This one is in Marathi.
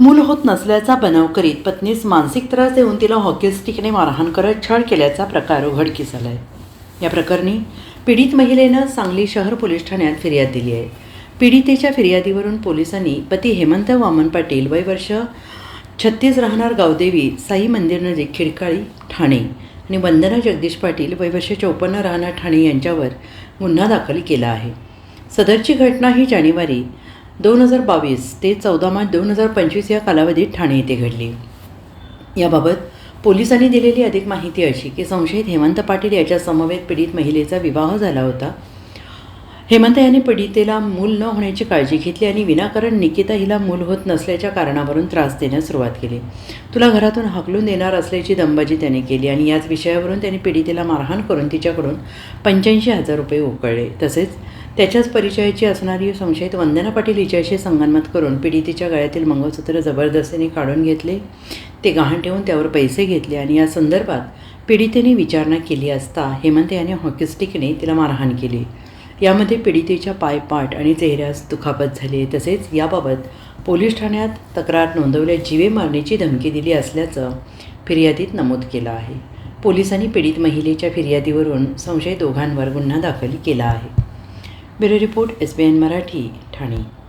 मूल होत नसल्याचा बनाव करीत पत्नीस मानसिक त्रास देऊन तिला हॉकी स्टिकने मारहाण करत छळ केल्याचा प्रकार उघडकीस आला आहे या प्रकरणी पीडित महिलेनं सांगली शहर पोलीस ठाण्यात फिर्याद दिली आहे. पीडितेच्या फिर्यादीवरून पोलिसांनी पती हेमंत वामन पाटील वय वर्ष छत्तीस राहणार गावदेवी साई मंदिर नजीक खिडकाळी ठाणे आणि वंदना जगदीश पाटील वय वर्ष चौपन्न राहणार ठाणे यांच्यावर गुन्हा दाखल केला आहे. सदरची घटना ही जानेवारी दोन हजार बावीस ते चौदा मार्च दोन हजार पंचवीस या कालावधीत ठाणे येथे घडली. याबाबत पोलिसांनी दिलेली अधिक माहिती अशी की संशयित हेमंत पाटील याच्या समवेत पीडित महिलेचा विवाह झाला होता. हेमंत यांनी पीडितेला मूल न होण्याची काळजी घेतली आणि विनाकारण निकिता हिला मूल होत नसल्याच्या कारणावरून त्रास देण्यास सुरुवात केली. तुला घरातून हाकलून देणार असल्याची दंबाजी त्याने केली आणि याच विषयावरून त्याने पीडितेला मारहाण करून तिच्याकडून पंच्याऐंशी हजार रुपये उकळले. तसेच त्याच्याच परिचयाची असणारी संशयित वंदना पाटील हिच्याशी संगनमत करून पीडितेच्या गळ्यातील मंगळसूत्र जबरदस्तीने काढून घेतले. ते गहाण ठेवून त्यावर पैसे घेतले आणि या संदर्भात पीडितेने विचारणा केली असता हेमंत याने हॉकी स्टिकने तिला मारहाण केली. यामध्ये पीडितेच्या पायपाट आणि चेहऱ्यास दुखापत झाली तसेच याबाबत पोलीस ठाण्यात तक्रार नोंदवल्या जीवे मारण्याची धमकी दिली असल्याचं फिर्यादीत नमूद केलं आहे. पोलिसांनी पीडित महिलेच्या फिर्यादीवरून संशय दोघांवर गुन्हा दाखल केला आहे. Bureau report S B N Marathi Thane.